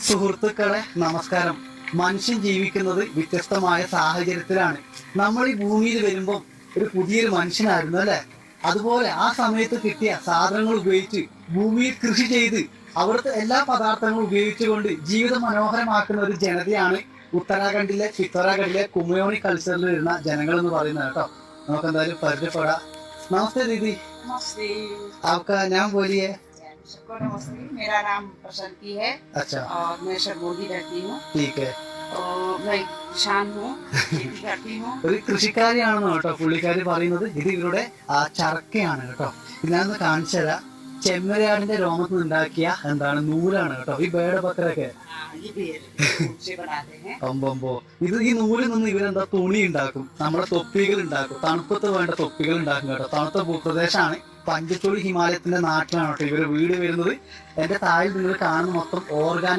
സുഹൃത്തുക്കളെ നമസ്കാരം. മനുഷ്യൻ ജീവിക്കുന്നത് വ്യത്യസ്തമായ സാഹചര്യത്തിലാണ്. നമ്മൾ ഈ ഭൂമിയിൽ വരുമ്പോൾ ഒരു പുതിയൊരു മനുഷ്യനായിരുന്നു അല്ലെ? അതുപോലെ ആ സമയത്ത് കിട്ടിയ സാധനങ്ങൾ ഉപയോഗിച്ച് ഭൂമിയിൽ കൃഷി ചെയ്ത് അവിടുത്തെ എല്ലാ പദാർത്ഥങ്ങളും ഉപയോഗിച്ചുകൊണ്ട് ജീവിതം മനോഹരമാക്കുന്ന ഒരു ജനതയാണ് ഉത്തരാഖണ്ഡിലെ ചിത്തോറാഖണ്ഡിലെ കുമയോണി കൾച്ചറിൽ വരുന്ന ജനങ്ങൾ എന്ന് പറയുന്നത് കേട്ടോ. നമുക്ക് എന്തായാലും പരിചയപ്പെടാം. നമസ്തേ ദീദി. അവക്ക ഞാൻ പോലെയേ. सबको नमस्ते मेरा नाम प्रसन्नती है अच्छा और मैं सरगोदी रहती हूँ ठीक है और मैं किसान हूँ खेती करती हूँ ഒരു കൃഷിക്കാരിയാണെന്ന് കേട്ടോ പുള്ളിക്കാരി പറയുന്നത് ഇത് ഇവരുടെ ആ ചറക്കയാണ് കേട്ടോ ഇതിനകത്ത് കാണിച്ചു തരാം ചെമ്മരിയാടിന്റെ രോമത്തിൽ നിന്ന് ഉണ്ടാക്കിയ എന്താണ് നൂലാണ് കേട്ടോ ഈ ബേഡ ബക്കറൊക്കെ അമ്പമ്പോ ഇത് ഈ നൂലിൽ നിന്ന് ഇവരെന്താ തുണി ഉണ്ടാക്കും നമ്മുടെ തൊപ്പികൾ ഉണ്ടാക്കും തണുപ്പത്ത് വേണ്ട തൊപ്പികൾ ഉണ്ടാക്കും കേട്ടോ. തണുത്ത ഭൂപ്രദേശമാണ് പഞ്ചത്തോളി ഹിമാലയത്തിന്റെ നാട്ടിലാണ് കേട്ടോ ഇവർ വീട് വരുന്നത്. എന്റെ താഴെ നിങ്ങൾ കാണുന്ന മൊത്തം ഓർഗാനിക്